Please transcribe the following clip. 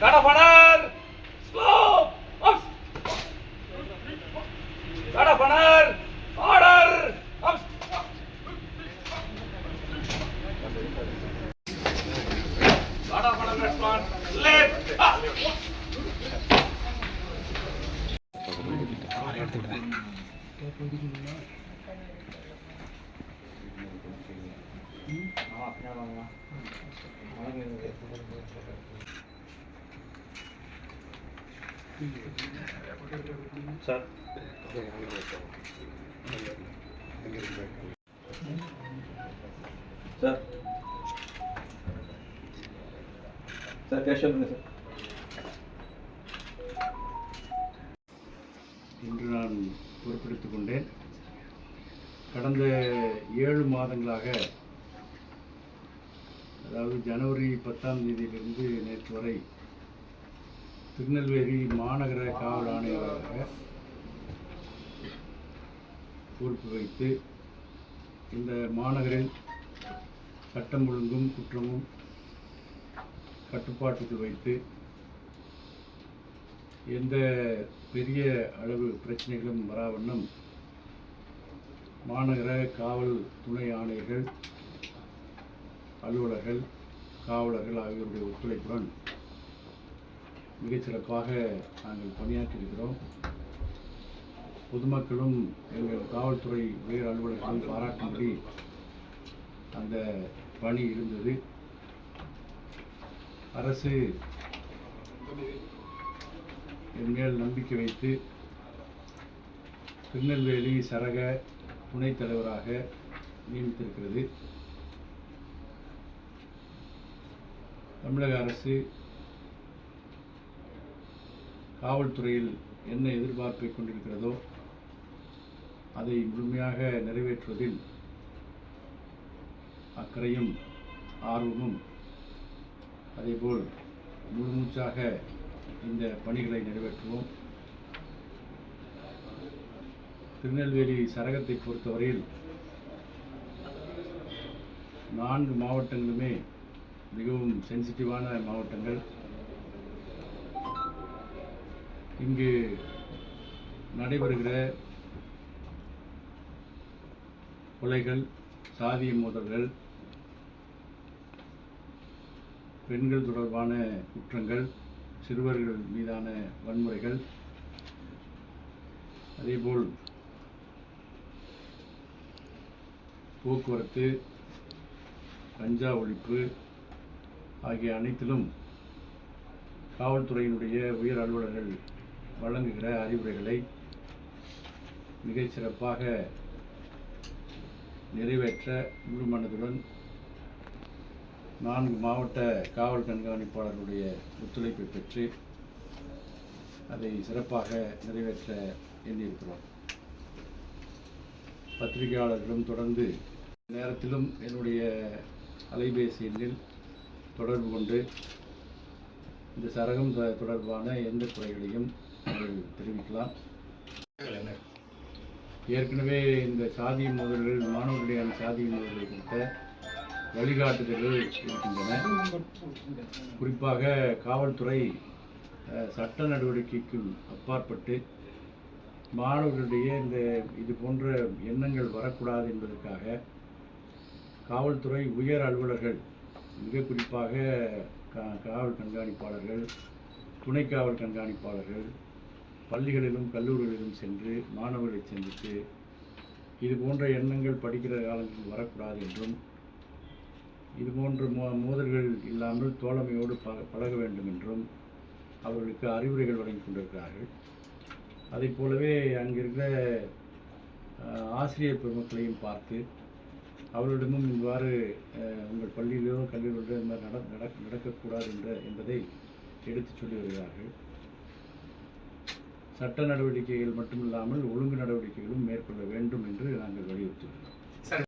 கடப்பனர் slow கடப்பனர் order கடப்பனர் response left sir. Sir. Sir cash பண்ணுங்க சார். இன்று நான் பொறுப்பெடுத்துக் கொண்டேன். கடந்த ஏழு மாதங்களாக அதாவது ஜனவரி பத்தாம் தேதியிலிருந்து நேற்று வரை திருநெல்வேலி மாநகர காவல் ஆணையராக பொறுப்பு வைத்து இந்த மாநகரில் சட்டம் ஒழுங்கும் குற்றமும் கட்டுப்பாட்டுக்கு வைத்து எந்த பெரிய அளவு பிரச்சனைகளும் வராவண்ணம் மாநகர காவல் துணை ஆணையர்கள் அலுவலர்கள் காவலர்கள் ஆகியோருடைய ஒத்துழைப்புடன் மிகச்சிறப்பாக நாங்கள் பணியாற்றியிருக்கிறோம். பொதுமக்களும் எங்கள் காவல்துறை உயர் அலுவலர்களும் பாராட்டும்படி அந்த பணி இருந்தது. அரசு என் மேல் நம்பிக்கை வைத்து திருநெல்வேலி சரக துணைத் தலைவராக நியமித்திருக்கிறது. தமிழக அரசு காவல்துறையில் என்ன எதிர்பார்ப்பை கொண்டிருக்கிறதோ அதை முழுமையாக நிறைவேற்றுவதில் அக்கறையும் ஆர்வமும் அதேபோல் முழுமூச்சாக இந்த பணிகளை நிறைவேற்றுவோம். திருநெல்வேலி சரகத்தை பொறுத்தவரையில் நான்கு மாவட்டங்களுமே மிகவும் சென்சிட்டிவான மாவட்டங்கள். இங்கு நடைபெறுகிற கொலைகள் சாதிய மோதல்கள் பெண்கள் தொடர்பான குற்றங்கள் சிறுவர்கள் மீதான வன்முறைகள் அதேபோல் போக்குவரத்து கஞ்சா ஒழிப்பு ஆகிய அனைத்திலும் காவல்துறையினுடைய உயர் அலுவலர்கள் வழங்குகிற அறிவுரைகளை மிகச் சிறப்பாக நிறைவேற்ற முழு மனதுடன் நான்கு மாவட்ட காவல் கண்காணிப்பாளர்களுடைய ஒத்துழைப்பை பெற்று அதை சிறப்பாக நிறைவேற்ற எண்ணியிருக்கிறோம். பத்திரிகையாளர்களும் தொடர்ந்து நேரத்திலும் என்னுடைய அலைபேசி எண்ணில் தொடர்பு கொண்டு இந்த சரகம் தொடர்பான எந்த குறைகளையும் நீங்கள் தெரிவிக்கலாம். ஏற்கனவே இந்த சாதி மோதல்கள் மாணவர்களுடைய சாதி மோதல்கள் குறித்த வழிகாட்டுதல்கள் இருக்கின்றன. குறிப்பாக காவல்துறை சட்ட நடவடிக்கைக்கு அப்பாற்பட்டு மாணவர்களுடைய இந்த இது போன்ற எண்ணங்கள் வரக்கூடாது என்பதற்காக காவல்துறை உயர் அலுவலர்கள் மிக குறிப்பாக காவல் கண்காணிப்பாளர்கள் துணை காவல் கண்காணிப்பாளர்கள் பள்ளிகளிலும் கல்லூரிகளிலும் சென்று மாணவர்களை சந்தித்து இது போன்ற எண்ணங்கள் படிக்கிற காலங்களில் வரக்கூடாது என்றும் இது போன்ற மோ மோதல்கள் இல்லாமல் தோழமையோடு ப பழக வேண்டும் என்றும் அவர்களுக்கு அறிவுரைகள் வழங்கி கொண்டிருக்கிறார்கள். அதைப் போலவே அங்கிருக்கிற ஆசிரியர் பெருமக்களையும் பார்த்து அவர்களிடமும் இவ்வாறு அஹ், உங்கள் பள்ளியிலோ கல்லூரியிலோ இந்த மாதிரி நட நடக்கக்கூடாது என்ற என்பதை எடுத்துச் சொல்லி வருகிறார்கள். சட்ட நடவடிக்கைகள் மட்டுமில்லாமல் ஒழுங்கு நடவடிக்கைகளும் மேற்கொள்ள வேண்டும் என்று நாங்கள் வலியுறுத்தியுள்ளோம்.